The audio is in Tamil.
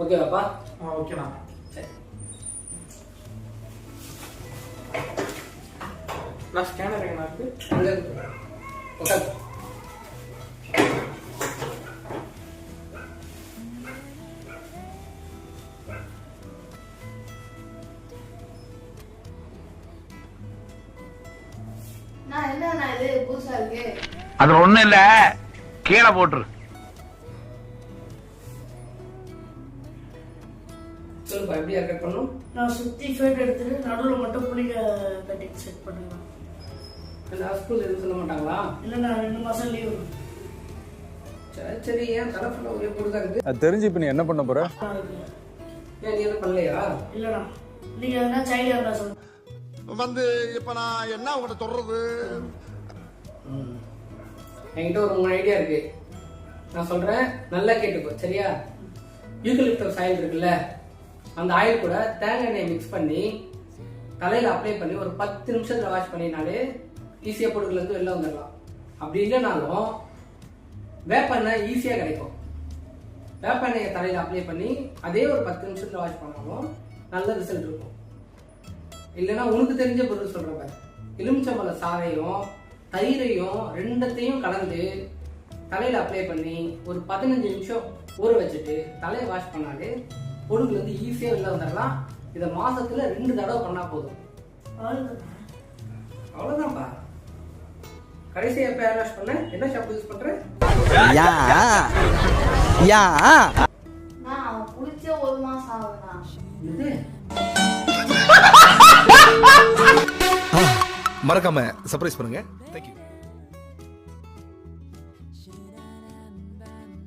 ஓகேவாப்பா ஆ ஓகேண்ணா நான் ஸ்கேனர் எங்கண்ணா இருக்கு? அங்கே உட்காந்து அது ஒண்ணும் இல்ல. கீழே போட்டுரு. சொல்லுப்பா எப்படியா கட் பண்ணும்? நான் சுத்தி ஃபேட் எடுத்துட்டு நடுவில் மட்டும் புளிக்க கட்டிங் செட் பண்ணுவேன் என்ன ஸ்கூல் எதுவும் சொல்ல மாட்டாங்களா? இல்லை நான் ரெண்டு மாசம் லீவு சரி சரி ஏன் தலை ஃபுல்லாக ஒரே பொடுக்கா இருக்கு? அது தெரிஞ்சு இப்போ நீ என்ன பண்ண போற? ஏன் நீ எதுவும் பண்ணலையா? இல்லைண்ணா நீங்க எதனா சைல்டு இருந்தா சொல்லுங்க. வந்து இப்ப நான் என்ன உங்கள்கிட்ட சொல்றது? என்கிட்ட ஒரு மூணு ஐடியா இருக்கு. நான் சொல்றேன் நல்லா கேட்டுக்கோ சரியா? யூக்கலிப்டஸ் ஆயில் இருக்குல்ல? அந்த ஆயில் கூட தேங்காய் எண்ணெய் மிக்ஸ் பண்ணி தலையில் அப்ளை பண்ணி ஒரு பத்து நிமிஷத்தில் வாஷ் பண்ணினாலே ஈஸியாக பொருட்கள்லேருந்து வெளில வந்துடலாம் அப்படி இல்லைனாலும் வேப்பெண்ணெய் ஈஸியாக கிடைக்கும். வேப்பெண்ணெயை தலையில் அப்ளை பண்ணி அதே ஒரு பத்து நிமிஷத்தில் வாஷ் பண்ணாலும் நல்ல ரிசல்ட் இருக்கும். இல்லைன்னா உனக்கு தெரிஞ்ச பொருள் சொல்கிறப்ப எலுமிச்சம்பழ சாறையும் தயிரையும் ரெண்டத்தையும் கலந்து தலையில் அப்ளை பண்ணி ஒரு பதினஞ்சு நிமிஷம் ஊற வச்சுட்டு தலையை வாஷ் பண்ணாலே பொருள் வந்து ஈஸியா வெளில வந்துடலாம் இதை மாசத்துல ரெண்டு தடவை பண்ணா போதும். அவ்வளவுதான். அவ்வளவுதான்ப்பா. கடைசியா எப்ப ஹேர் வாஷ் பண்ண? என்ன ஷாம்பு யூஸ் பண்ற? யா. யா. நான் அவன் குளிச்ச ஒரு மாசம் ஆகுதுண்ணா. இது மறக்காம சர்ப்ரைஸ் பண்ணுங்க. தேங்க்யூ